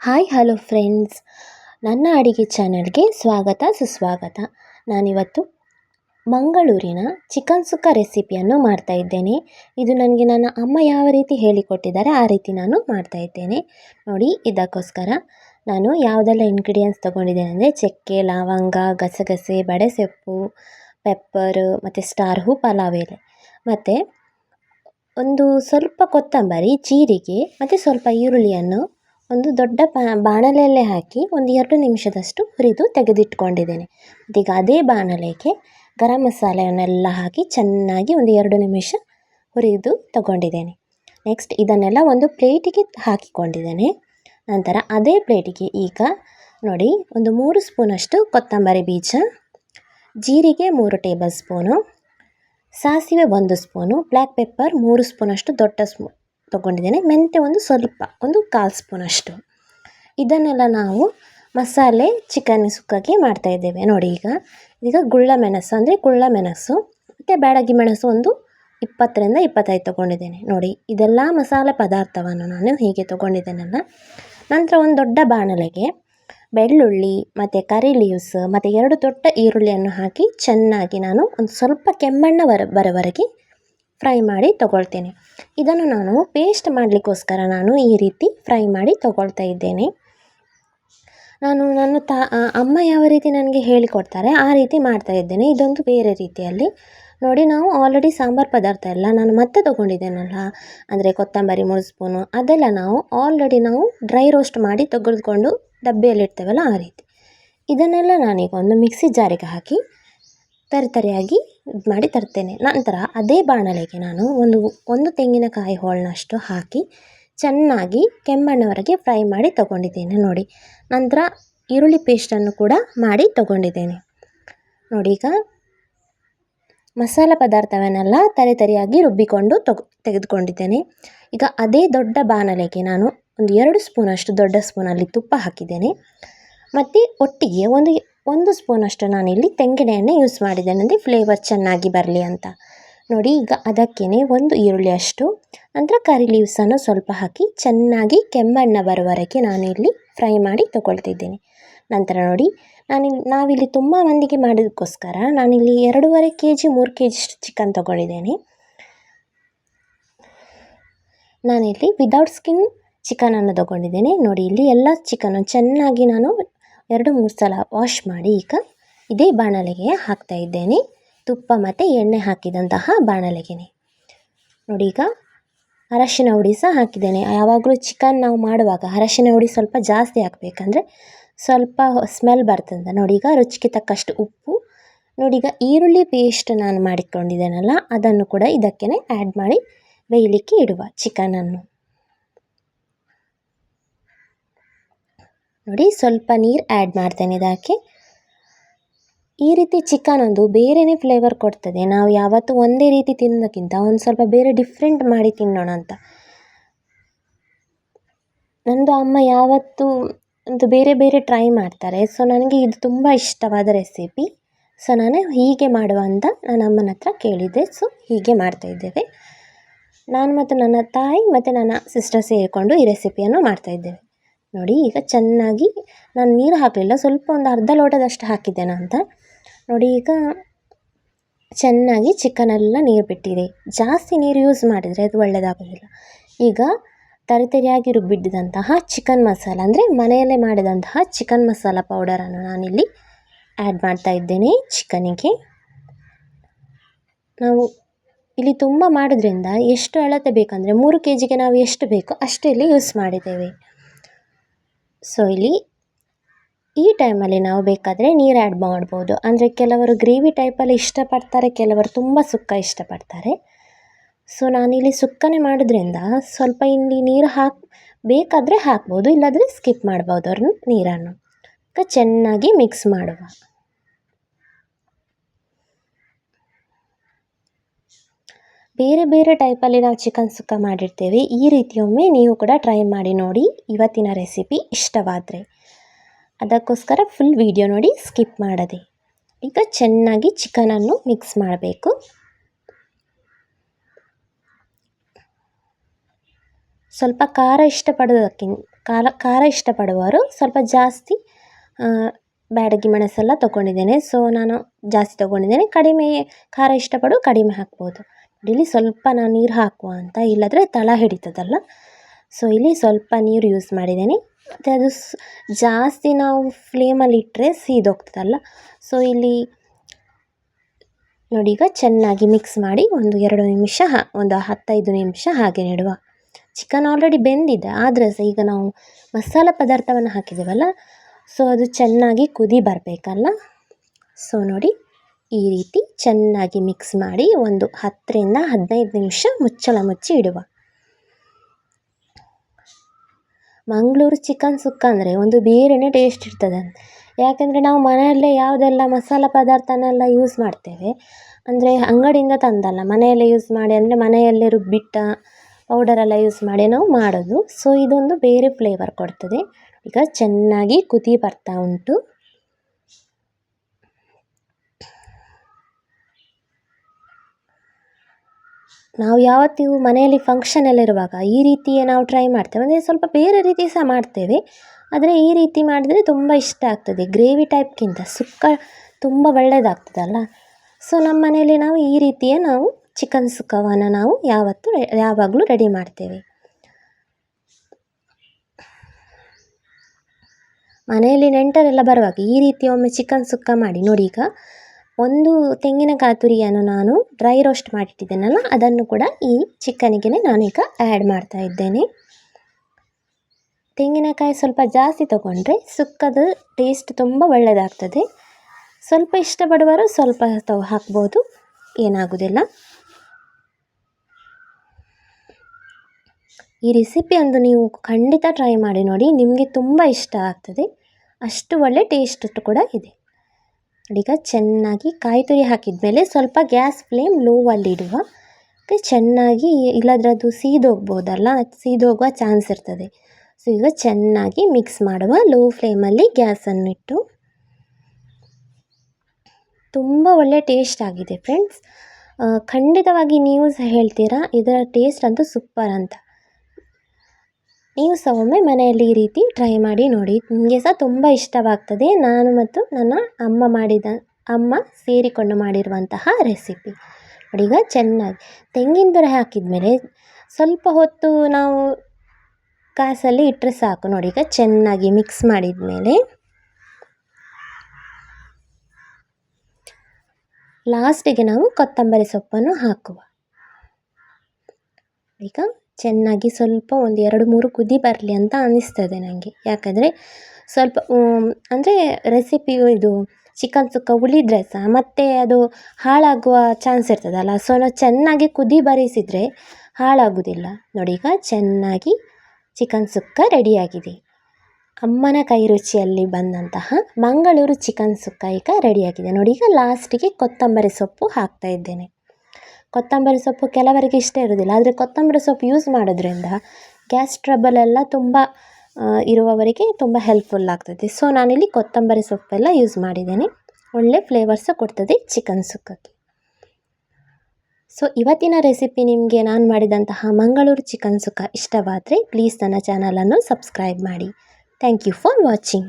Hi, hello friends. ನನ್ನ ಅಡಿಗೆ ಚಾನಲ್ಗೆ ಸ್ವಾಗತ, ಸುಸ್ವಾಗತ. ನಾನಿವತ್ತು ಮಂಗಳೂರಿನ ಚಿಕನ್ ಸುಕ್ಕ ರೆಸಿಪಿಯನ್ನು ಮಾಡ್ತಾ ಇದ್ದೇನೆ. ಇದು ನನಗೆ ನನ್ನ ಅಮ್ಮ ಯಾವ ರೀತಿ ಹೇಳಿಕೊಟ್ಟಿದ್ದಾರೆ ಆ ರೀತಿ ನಾನು ಮಾಡ್ತಾ ಇದ್ದೇನೆ. ನೋಡಿ, ಇದಕ್ಕೋಸ್ಕರ ನಾನು ಯಾವುದೆಲ್ಲ ಇಂಗ್ರೀಡಿಯೆಂಟ್ಸ್ ತೊಗೊಂಡಿದ್ದೇನೆ ಅಂದರೆ ಚಕ್ಕೆ, ಲವಂಗ, ಗಸಗಸೆ, ಬಡೆಸೊಪ್ಪು ಪೆಪ್ಪರ್ ಮತ್ತು ಸ್ಟಾರ್ ಹೂ ಪಲಾವ್ ಎಲೆ. ಮತ್ತು ಒಂದು ಸ್ವಲ್ಪ ಕೊತ್ತಂಬರಿ, ಜೀರಿಗೆ, ಮತ್ತು ಸ್ವಲ್ಪ ಈರುಳ್ಳಿಯನ್ನು ಒಂದು ದೊಡ್ಡ ಬಾಣಲೆಯಲ್ಲಿ ಹಾಕಿ ಒಂದು ಎರಡು ನಿಮಿಷದಷ್ಟು ಹುರಿದು ತೆಗೆದಿಟ್ಕೊಂಡಿದ್ದೇನೆ. ಈಗ ಅದೇ ಬಾಣಲೆಗೆ ಗರಂ ಮಸಾಲೆಯನ್ನೆಲ್ಲ ಹಾಕಿ ಚೆನ್ನಾಗಿ ಒಂದು ಎರಡು ನಿಮಿಷ ಹುರಿದು ತಗೊಂಡಿದ್ದೇನೆ. ನೆಕ್ಸ್ಟ್ ಇದನ್ನೆಲ್ಲ ಒಂದು ಪ್ಲೇಟಿಗೆ ಹಾಕಿಕೊಂಡಿದ್ದೇನೆ. ನಂತರ ಅದೇ ಪ್ಲೇಟಿಗೆ ಈಗ ನೋಡಿ ಒಂದು ಮೂರು ಸ್ಪೂನಷ್ಟು ಕೊತ್ತಂಬರಿ ಬೀಜ, ಜೀರಿಗೆ ಮೂರು ಟೇಬಲ್ ಸ್ಪೂನು, ಸಾಸಿವೆ ಒಂದು ಸ್ಪೂನು, ಬ್ಲ್ಯಾಕ್ ಪೆಪ್ಪರ್ ಮೂರು ಸ್ಪೂನಷ್ಟು ದೊಡ್ಡ ಸ್ಪೂ ತೊಗೊಂಡಿದ್ದೇನೆ. ಮೆಂತ್ಯ ಒಂದು ಸ್ವಲ್ಪ, ಒಂದು ಕಾಲು ಸ್ಪೂನಷ್ಟು ಇದನ್ನೆಲ್ಲ ನಾವು ಮಸಾಲೆ, ಚಿಕನ್ ಸುಕ್ಕಕ್ಕೆ ಮಾಡ್ತಾಯಿದ್ದೇವೆ ನೋಡಿ ಈಗ ಈಗ ಗುಳ್ಳ ಮೆಣಸು, ಅಂದರೆ ಗುಳ್ಳ ಮೆಣಸು, ಮತ್ತು ಬ್ಯಾಡಗಿ ಮೆಣಸು ಒಂದು ಇಪ್ಪತ್ತರಿಂದ ಇಪ್ಪತ್ತೈದು ತೊಗೊಂಡಿದ್ದೇನೆ. ನೋಡಿ, ಇದೆಲ್ಲ ಮಸಾಲೆ ಪದಾರ್ಥವನ್ನು ನಾನು ಹೀಗೆ ತೊಗೊಂಡಿದ್ದೇನಲ್ಲ. ನಂತರ ಒಂದು ದೊಡ್ಡ ಬಾಣಲೆಗೆ ಬೆಳ್ಳುಳ್ಳಿ, ಮತ್ತು ಕರಿ ಲೀವ್ಸ್, ಮತ್ತು ಎರಡು ದೊಡ್ಡ ಈರುಳ್ಳಿಯನ್ನು ಹಾಕಿ ಚೆನ್ನಾಗಿ ನಾನು ಒಂದು ಸ್ವಲ್ಪ ಕೆಮ್ಮಣ್ಣ ಬರ ಬರೋವರೆಗೆ ಫ್ರೈ ಮಾಡಿ ತಗೊಳ್ತೇನೆ. ಇದನ್ನು ನಾನು ಪೇಸ್ಟ್ ಮಾಡಲಿಕ್ಕೋಸ್ಕರ ನಾನು ಈ ರೀತಿ ಫ್ರೈ ಮಾಡಿ ತಗೊಳ್ತಾ ಇದ್ದೇನೆ. ನಾನು, ನನ್ನ ತಾ ಅಮ್ಮ ಯಾವ ರೀತಿ ನನಗೆ ಹೇಳಿಕೊಡ್ತಾರೆ ಆ ರೀತಿ ಮಾಡ್ತಾ ಇದ್ದೇನೆ. ಇದೊಂದು ಬೇರೆ ರೀತಿಯಲ್ಲಿ. ನೋಡಿ, ನಾವು ಆಲ್ರೆಡಿ ಸಾಂಬಾರು ಪದಾರ್ಥ ಎಲ್ಲ ನಾನು ಮತ್ತೆ ತೊಗೊಂಡಿದ್ದೇನಲ್ಲ, ಅಂದರೆ ಕೊತ್ತಂಬರಿ ಮೂರು ಸ್ಪೂನು ಅದೆಲ್ಲ ನಾವು ಆಲ್ರೆಡಿ ನಾವು ಡ್ರೈ ರೋಸ್ಟ್ ಮಾಡಿ ತೆಗೆದುಕೊಂಡು ಡಬ್ಬಿಯಲ್ಲಿ ಇಡ್ತೇವಲ್ಲ ಆ ರೀತಿ. ಇದನ್ನೆಲ್ಲ ನಾನೀಗ ಒಂದು ಮಿಕ್ಸಿ ಜಾರಿಗೆ ಹಾಕಿ ತರಿತರಿಯಾಗಿ ಇದು ಮಾಡಿ ತರ್ತೇನೆ. ನಂತರ ಅದೇ ಬಾಣಲೆಗೆ ನಾನು ಒಂದು ಒಂದು ತೆಂಗಿನಕಾಯಿ ಹೋಳನ್ನಷ್ಟು ಹಾಕಿ ಚೆನ್ನಾಗಿ ಕೆಮ್ಮಣ್ಣವರೆಗೆ ಫ್ರೈ ಮಾಡಿ ತೊಗೊಂಡಿದ್ದೇನೆ ನೋಡಿ. ನಂತರ ಈರುಳ್ಳಿ ಪೇಸ್ಟನ್ನು ಕೂಡ ಮಾಡಿ ತೊಗೊಂಡಿದ್ದೇನೆ. ನೋಡಿ ಈಗ ಮಸಾಲ ಪದಾರ್ಥವನ್ನೆಲ್ಲ ತರಿತರಿಯಾಗಿ ರುಬ್ಬಿಕೊಂಡು ತಗೊ ತೆಗೆದುಕೊಂಡಿದ್ದೇನೆ. ಈಗ ಅದೇ ದೊಡ್ಡ ಬಾಣಲೆಗೆ ನಾನು ಒಂದು ಎರಡು ಸ್ಪೂನಷ್ಟು ದೊಡ್ಡ ಸ್ಪೂನಲ್ಲಿ ತುಪ್ಪ ಹಾಕಿದ್ದೇನೆ. ಮತ್ತು ಒಟ್ಟಿಗೆ ಒಂದು ಒಂದು ಸ್ಪೂನಷ್ಟು ನಾನಿಲ್ಲಿ ತೆಂಗಿನ ಎಣ್ಣೆ ಯೂಸ್ ಮಾಡಿದ್ದೇನೆ ಅಂದರೆ ಫ್ಲೇವರ್ ಚೆನ್ನಾಗಿ ಬರಲಿ ಅಂತ. ನೋಡಿ, ಈಗ ಅದಕ್ಕೇ ಒಂದು ಈರುಳ್ಳಿ ಅಷ್ಟು. ನಂತರ ಕರಿ ಲೀವ್ಸನ್ನು ಸ್ವಲ್ಪ ಹಾಕಿ ಚೆನ್ನಾಗಿ ಕೆಮ್ಮಣ್ಣ ಬರುವವರೆಗೆ ನಾನಿಲ್ಲಿ ಫ್ರೈ ಮಾಡಿ ತೊಗೊಳ್ತಿದ್ದೇನೆ. ನಂತರ ನೋಡಿ ನಾನು ನಾವಿಲ್ಲಿ ತುಂಬ ಮಂದಿಗೆ ಮಾಡೋದಕ್ಕೋಸ್ಕರ ನಾನಿಲ್ಲಿ ಎರಡೂವರೆ ಕೆ ಜಿ ಮೂರು ಕೆ ಜಿಷ್ಟು ಚಿಕನ್ ತೊಗೊಂಡಿದ್ದೇನೆ ನಾನಿಲ್ಲಿ ವಿದೌಟ್ ಸ್ಕಿನ್ ಚಿಕನನ್ನು ತೊಗೊಂಡಿದ್ದೇನೆ ನೋಡಿ, ಇಲ್ಲಿ ಎಲ್ಲ ಚಿಕನ್ನು ಚೆನ್ನಾಗಿ ನಾನು ಎರಡು, ಮೂರು ಸಲ ವಾಶ್ ಮಾಡಿ ಈಗ ಇದೇ ಬಾಣಲೆಗೆ ಹಾಕ್ತಾ ಇದ್ದೇನೆ. ತುಪ್ಪ ಮತ್ತು ಎಣ್ಣೆ ಹಾಕಿದಂತಹ ಬಾಣಲೆಗೆ ನೋಡಿ ಈಗ ಅರಶಿನ ಹುಡಿ ಸಹ ಹಾಕಿದ್ದೇನೆ. ಯಾವಾಗಲೂ ಚಿಕನ್ ನಾವು ಮಾಡುವಾಗ ಅರಶಿನ ಹುಡಿ ಸ್ವಲ್ಪ ಜಾಸ್ತಿ ಹಾಕಬೇಕಂದ್ರೆ ಸ್ವಲ್ಪ ಸ್ಮೆಲ್ ಬರ್ತದೆ ನೋಡಿ ಈಗ ರುಚಿಗೆ ತಕ್ಕಷ್ಟು ಉಪ್ಪು, ನೋಡಿ ಈಗ ಈರುಳ್ಳಿ ಪೇಸ್ಟ್ ನಾನು ಮಾಡಿಕೊಂಡಿದ್ದೇನಲ್ಲ ಅದನ್ನು ಕೂಡ ಇದಕ್ಕೇ ಆ್ಯಡ್ ಮಾಡಿ ಬೇಯಲಿಕ್ಕೆ ಇಡುವ ಚಿಕನನ್ನು ನೋಡಿ, ಸ್ವಲ್ಪ ನೀರು ಆ್ಯಡ್ ಮಾಡ್ತೇನೆ ಇದಕ್ಕೆ ಈ ರೀತಿ ಚಿಕನ್ ಒಂದು ಬೇರೆಯೇ ಫ್ಲೇವರ್ ಕೊಡ್ತದೆ. ನಾವು ಯಾವತ್ತೂ ಒಂದೇ ರೀತಿ ತಿನ್ನೋದಕ್ಕಿಂತ ಒಂದು ಸ್ವಲ್ಪ ಬೇರೆ ಡಿಫ್ರೆಂಟ್ ಮಾಡಿ ತಿನ್ನೋಣ ಅಂತ. ನಂದು ಅಮ್ಮ ಯಾವತ್ತೂ ಒಂದು ಬೇರೆ ಬೇರೆ ಟ್ರೈ ಮಾಡ್ತಾರೆ. ಸೊ ನನಗೆ ಇದು ತುಂಬ ಇಷ್ಟವಾದ ರೆಸಿಪಿ ಸೊ ನಾನು ಹೀಗೆ ಮಾಡುವ ಅಂತ ನನ್ನ ಅಮ್ಮನ ಹತ್ರ ಕೇಳಿದ್ದೆ. ಸೊ ಹೀಗೆ ಮಾಡ್ತಾಯಿದ್ದೇವೆ ನಾನು ಮತ್ತು ನನ್ನ ತಾಯಿ ಮತ್ತು ನನ್ನ ಸಿಸ್ಟರ್ ಸೇರಿಕೊಂಡು ಈ ರೆಸಿಪಿಯನ್ನು ಮಾಡ್ತಾಯಿದ್ದೇವೆ ನೋಡಿ, ಈಗ ಚೆನ್ನಾಗಿ ನಾನು ನೀರು ಹಾಕಲಿಲ್ಲ. ಸ್ವಲ್ಪ ಒಂದು ಅರ್ಧ ಲೋಟದಷ್ಟು ಹಾಕಿದ್ದೇನೆ ಅಂತ. ನೋಡಿ, ಈಗ ಚೆನ್ನಾಗಿ ಚಿಕನೆಲ್ಲ ನೀರು ಬಿಟ್ಟಿದೆ. ಜಾಸ್ತಿ ನೀರು ಯೂಸ್ ಮಾಡಿದರೆ ಅದು ಒಳ್ಳೆಯದಾಗೋದಿಲ್ಲ ಈಗ ತರಿತರಿಯಾಗಿ ರುಬ್ಬಿಟ್ಟಿದಂತಹ ಚಿಕನ್ ಮಸಾಲ ಅಂದರೆ ಮನೆಯಲ್ಲೇ ಮಾಡಿದಂತಹ ಚಿಕನ್ ಮಸಾಲ ಪೌಡರನ್ನು ನಾನಿಲ್ಲಿ ಆ್ಯಡ್ ಮಾಡ್ತಾ ಇದ್ದೇನೆ ಚಿಕನಿಗೆ ನಾವು ಇಲ್ಲಿ ತುಂಬ ಮಾಡೋದ್ರಿಂದ ಎಷ್ಟು ಅಳತೆ ಬೇಕಂದರೆ ಮೂರು ಕೆ ಜಿಗೆ ನಾವು ಎಷ್ಟು ಬೇಕೋ ಅಷ್ಟೇ ಯೂಸ್ ಮಾಡಿದ್ದೇವೆ. ಸೊ ಇಲ್ಲಿ ಈ ಟೈಮಲ್ಲಿ ನಾವು ಬೇಕಾದರೆ ನೀರು ಆ್ಯಡ್ ಮಾಡ್ಬೋದು. ಅಂದರೆ ಕೆಲವರು ಗ್ರೇವಿ ಟೈಪಲ್ಲಿ ಇಷ್ಟಪಡ್ತಾರೆ, ಕೆಲವರು ತುಂಬ ಸುಕ್ಕ ಇಷ್ಟಪಡ್ತಾರೆ. ಸೊ ನಾನಿಲ್ಲಿ ಸುಕ್ಕನೆ ಮಾಡೋದ್ರಿಂದ ಸ್ವಲ್ಪ ಇಲ್ಲಿ ನೀರು ಹಾಕಿ, ಬೇಕಾದರೆ ಹಾಕ್ಬೋದು, ಇಲ್ಲಾದರೆ ಸ್ಕಿಪ್ ಮಾಡ್ಬೋದು ಅವ್ರನ್ನ ನೀರನ್ನು. ಚೆನ್ನಾಗಿ ಮಿಕ್ಸ್ ಮಾಡುವ. ಬೇರೆ ಬೇರೆ ಟೈಪಲ್ಲಿ ನಾವು ಚಿಕನ್ ಸುಕ್ಕ ಮಾಡಿರ್ತೇವೆ, ಈ ರೀತಿಯೊಮ್ಮೆ ನೀವು ಕೂಡ ಟ್ರೈ ಮಾಡಿ ನೋಡಿ. ಇವತ್ತಿನ ರೆಸಿಪಿ ಇಷ್ಟವಾದರೆ. ಅದಕ್ಕೋಸ್ಕರ ಫುಲ್ ವಿಡಿಯೋ ನೋಡಿ ಸ್ಕಿಪ್ ಮಾಡದೆ. ಈಗ ಚೆನ್ನಾಗಿ ಚಿಕನನ್ನು ಮಿಕ್ಸ್ ಮಾಡಬೇಕು. ಸ್ವಲ್ಪ ಖಾರ ಇಷ್ಟಪಡೋದಕ್ಕಿಂತ ಖಾರ ಖಾರ ಇಷ್ಟಪಡುವವರು ಸ್ವಲ್ಪ ಜಾಸ್ತಿ ಬ್ಯಾಡಗಿ ಮೆಣಸೆಲ್ಲ ತೊಗೊಂಡಿದ್ದೇನೆ. ಸೊ ನಾನು ಜಾಸ್ತಿ ತೊಗೊಂಡಿದ್ದೇನೆ. ಕಡಿಮೆ ಖಾರ ಇಷ್ಟಪಡು ಕಡಿಮೆ ಹಾಕ್ಬೋದು. ಇಲ್ಲಿ ಸ್ವಲ್ಪ ನಾನು ನೀರು ಹಾಕುವ ಅಂತ, ಇಲ್ಲದ್ರೆ ತಳ ಹಿಡಿತದಲ್ಲ. ಸೊ ಇಲ್ಲಿ ಸ್ವಲ್ಪ ನೀರು ಯೂಸ್ ಮಾಡಿದ್ದೀನಿ. ಮತ್ತು ಅದು ಜಾಸ್ತಿ ನಾವು ಫ್ಲೇಮಲ್ಲಿ ಇಟ್ಟರೆ ಸೀದೋಗ್ತದಲ್ಲ. ಸೊ ಇಲ್ಲಿ ನೋಡಿ ಈಗ ಚೆನ್ನಾಗಿ ಮಿಕ್ಸ್ ಮಾಡಿ ಒಂದು ಎರಡು ನಿಮಿಷ ಒಂದು ಹತ್ತೈದು ನಿಮಿಷ ಹಾಗೆ ನೆಡುವ. ಚಿಕನ್ ಆಲ್ರೆಡಿ ಬೆಂದಿದೆ, ಆದರೆ ಸಹ ಈಗ ನಾವು ಮಸಾಲ ಪದಾರ್ಥವನ್ನು ಹಾಕಿದ್ದೇವಲ್ಲ ಸೊ ಅದು ಚೆನ್ನಾಗಿ ಕುದಿ ಬರಬೇಕಲ್ಲ. ಸೊ ನೋಡಿ. ಈ ರೀತಿ ಚೆನ್ನಾಗಿ ಮಿಕ್ಸ್ ಮಾಡಿ ಒಂದು ಹತ್ತರಿಂದ ಹದಿನೈದು ನಿಮಿಷ ಮುಚ್ಚಳ ಮುಚ್ಚಿ ಇಡುವ. ಮಂಗಳೂರು ಚಿಕನ್ ಸುಕ್ಕ ಅಂದರೆ ಒಂದು ಬೇರೆಯೇ ಟೇಸ್ಟ್ ಇರ್ತದೆ. ಯಾಕೆಂದರೆ ನಾವು ಮನೆಯಲ್ಲೇ ಯಾವುದೆಲ್ಲ ಮಸಾಲ ಪದಾರ್ಥನೆಲ್ಲ ಯೂಸ್ ಮಾಡ್ತೇವೆ. ಅಂದರೆ ಅಂಗಡಿಯಿಂದ ತಂದಲ್ಲ, ಮನೆಯಲ್ಲೇ ಯೂಸ್ ಮಾಡಿ, ಅಂದರೆ ಮನೆಯಲ್ಲೇ ರುಬ್ಬಿಟ್ಟ ಪೌಡರೆಲ್ಲ ಯೂಸ್ ಮಾಡಿ ನಾವು ಮಾಡೋದು. ಸೊ ಇದೊಂದು ಬೇರೆ ಫ್ಲೇವರ್ ಕೊಡ್ತದೆ. ಈಗ ಚೆನ್ನಾಗಿ ಕುದಿ ಬರ್ತಾ ಉಂಟು. ನಾವು ಯಾವತ್ತಿಗೂ ಮನೆಯಲ್ಲಿ ಫಂಕ್ಷನ್ ಎಲ್ಲ ಇರುವಾಗ ಈ ರೀತಿಯೇ ನಾವು ಟ್ರೈ ಮಾಡ್ತೇವೆ. ಅಂದರೆ ಸ್ವಲ್ಪ ಬೇರೆ ರೀತಿ ಸಹ ಮಾಡ್ತೇವೆ. ಆದರೆ ಈ ರೀತಿ ಮಾಡಿದರೆ ತುಂಬ ಇಷ್ಟ ಆಗ್ತದೆ. ಗ್ರೇವಿ ಟೈಪ್ಗಿಂತ ಸುಕ್ಕ ತುಂಬ ಒಳ್ಳೆಯದಾಗ್ತದಲ್ಲ ಸೊ ನಮ್ಮ ಮನೆಯಲ್ಲಿ ನಾವು ಈ ರೀತಿಯೇ ನಾವು ಚಿಕನ್ ಸುಕ್ಕವನ್ನು ನಾವು ಯಾವತ್ತೂ ಯಾವಾಗಲೂ ರೆಡಿ ಮಾಡ್ತೇವೆ. ಮನೆಯಲ್ಲಿ ನೆಂಟರೆಲ್ಲ ಬರುವಾಗ ಈ ರೀತಿ ಒಮ್ಮೆ ಚಿಕನ್ ಸುಕ್ಕ ಮಾಡಿ ನೋಡಿ ಈಗ. ಒಂದು ತೆಂಗಿನ ಕಾತುರಿಯನ್ನು ನಾನು ಡ್ರೈ ರೋಸ್ಟ್ ಮಾಡಿಟ್ಟಿದ್ದೇನಲ್ಲ ಅದನ್ನು ಕೂಡ ಈ ಚಿಕನಿಗೆ ಈಗ ಆ್ಯಡ್ ಮಾಡ್ತಾ ಇದ್ದೇನೆ. ತೆಂಗಿನಕಾಯಿ ಸ್ವಲ್ಪ ಜಾಸ್ತಿ ತಗೊಂಡ್ರೆ ಸುಕ್ಕದ ಟೇಸ್ಟ್ ತುಂಬ ಒಳ್ಳೆಯದಾಗ್ತದೆ ಸ್ವಲ್ಪ ಇಷ್ಟಪಡುವರು ಸ್ವಲ್ಪ ತಗೊ ಹಾಕ್ಬೋದು, ಏನಾಗೋದಿಲ್ಲ. ಈ ರೆಸಿಪಿಯೊಂದು ನೀವು ಖಂಡಿತ ಟ್ರೈ ಮಾಡಿ ನೋಡಿ, ನಿಮಗೆ ತುಂಬ ಇಷ್ಟ ಆಗ್ತದೆ. ಅಷ್ಟು ಒಳ್ಳೆ ಟೇಸ್ಟ್ ಕೂಡ ಇದೆ. ಈಗ ಚೆನ್ನಾಗಿ ಕಾಯಿ ತುರಿ ಹಾಕಿದ ಮೇಲೆ ಸ್ವಲ್ಪ ಗ್ಯಾಸ್ ಫ್ಲೇಮ್ ಲೋವಲ್ಲಿಡುವ. ಚೆನ್ನಾಗಿ ಇಲ್ಲದ್ರದ್ದು ಸೀದೋಗ್ಬೋದಲ್ಲ, ಸೀದೋಗುವ ಚಾನ್ಸ್ ಇರ್ತದೆ. ಸೊ ಈಗ ಚೆನ್ನಾಗಿ ಮಿಕ್ಸ್ ಮಾಡುವ ಲೋ ಫ್ಲೇಮಲ್ಲಿ ಗ್ಯಾಸನ್ನಿಟ್ಟು ತುಂಬ ಒಳ್ಳೆ ಟೇಸ್ಟ್ ಆಗಿದೆ ಫ್ರೆಂಡ್ಸ್ ಖಂಡಿತವಾಗಿ ನೀವು ಸಹ ಹೇಳ್ತೀರಾ, ಇದರ ಟೇಸ್ಟ್ ಅಂತೂ ಸೂಪರ್ ಅಂತ. ನೀವು ಸಹ ಒಮ್ಮೆ ಮನೆಯಲ್ಲಿ ಈ ರೀತಿ ಟ್ರೈ ಮಾಡಿ ನೋಡಿ. ನಿಮಗೆ ಸಹ ತುಂಬ ಇಷ್ಟವಾಗ್ತದೆ ನಾನು ಮತ್ತು ನನ್ನ ಅಮ್ಮ ಮಾಡಿದ, ಅಮ್ಮ ಸೇರಿಕೊಂಡು ಮಾಡಿರುವಂತಹ ರೆಸಿಪಿ ನೋಡಿ ಈಗ ಚೆನ್ನಾಗಿ ತೆಂಗಿನ ದೊರೆ ಹಾಕಿದ ಮೇಲೆ ಸ್ವಲ್ಪ ಹೊತ್ತು ನಾವು ಕಾಸಲ್ಲಿ ಇಟ್ಟರೆ ಸಾಕು. ನೋಡಿ ಈಗ ಚೆನ್ನಾಗಿ ಮಿಕ್ಸ್ ಮಾಡಿದ ಮೇಲೆ ಲಾಸ್ಟಿಗೆ ನಾವು ಕೊತ್ತಂಬರಿ ಸೊಪ್ಪನ್ನು ಹಾಕುವ. ಈಗ ಚೆನ್ನಾಗಿ ಸ್ವಲ್ಪ ಒಂದು ಎರಡು ಮೂರು ಕುದಿ ಬರಲಿ ಅಂತ ಅನ್ನಿಸ್ತದೆ ನನಗೆ ಯಾಕಂದರೆ ಸ್ವಲ್ಪ ಅಂದರೆ ರೆಸಿಪಿ ಇದು ಚಿಕನ್ ಸುಕ್ಕ ಉಳಿದರೆ ಸಹ ಮತ್ತೆ ಅದು ಹಾಳಾಗುವ ಚಾನ್ಸ್ ಇರ್ತದಲ್ಲ. ಸೊ ನಾವು ಚೆನ್ನಾಗಿ ಕುದಿ ಬರಿಸಿದರೆ ಹಾಳಾಗುವುದಿಲ್ಲ ನೋಡಿ ಈಗ ಚೆನ್ನಾಗಿ ಚಿಕನ್ ಸುಕ್ಕ ರೆಡಿಯಾಗಿದೆ ಅಮ್ಮನ ಕೈ ರುಚಿಯಲ್ಲಿ ಬಂದಂತಹ ಮಂಗಳೂರು ಚಿಕನ್ ಸುಕ್ಕ ಈಗ ರೆಡಿಯಾಗಿದೆ ನೋಡಿ ಈಗ ಲಾಸ್ಟಿಗೆ ಕೊತ್ತಂಬರಿ ಸೊಪ್ಪು ಹಾಕ್ತಾ ಇದ್ದೇನೆ. ಕೊತ್ತಂಬರಿ ಸೊಪ್ಪು ಕೆಲವರಿಗೆ ಇಷ್ಟ ಇರೋದಿಲ್ಲ ಆದರೆ ಕೊತ್ತಂಬರಿ ಸೊಪ್ಪು ಯೂಸ್ ಮಾಡೋದ್ರಿಂದ ಗ್ಯಾಸ್ ಟ್ರಬಲ್ ಎಲ್ಲ ತುಂಬ ಇರುವವರಿಗೆ ತುಂಬ ಹೆಲ್ಪ್ಫುಲ್ ಆಗ್ತದೆ. ಸೊ ನಾನಿಲ್ಲಿ ಕೊತ್ತಂಬರಿ ಸೊಪ್ಪೆಲ್ಲ ಯೂಸ್ ಮಾಡಿದ್ದೇನೆ. ಒಳ್ಳೆ ಫ್ಲೇವರ್ಸ ಕೊಡ್ತದೆ ಚಿಕನ್ ಸುಕ್ಕಕ್ಕೆ. ಸೊ ಇವತ್ತಿನ ರೆಸಿಪಿ ನಿಮಗೆ ನಾನು ಮಾಡಿದಂತಹ ಮಂಗಳೂರು ಚಿಕನ್ ಸುಕ್ಕ ಇಷ್ಟವಾದರೆ ಪ್ಲೀಸ್ ನನ್ನ ಚಾನಲನ್ನು ಸಬ್ಸ್ಕ್ರೈಬ್ ಮಾಡಿ. Thank you for watching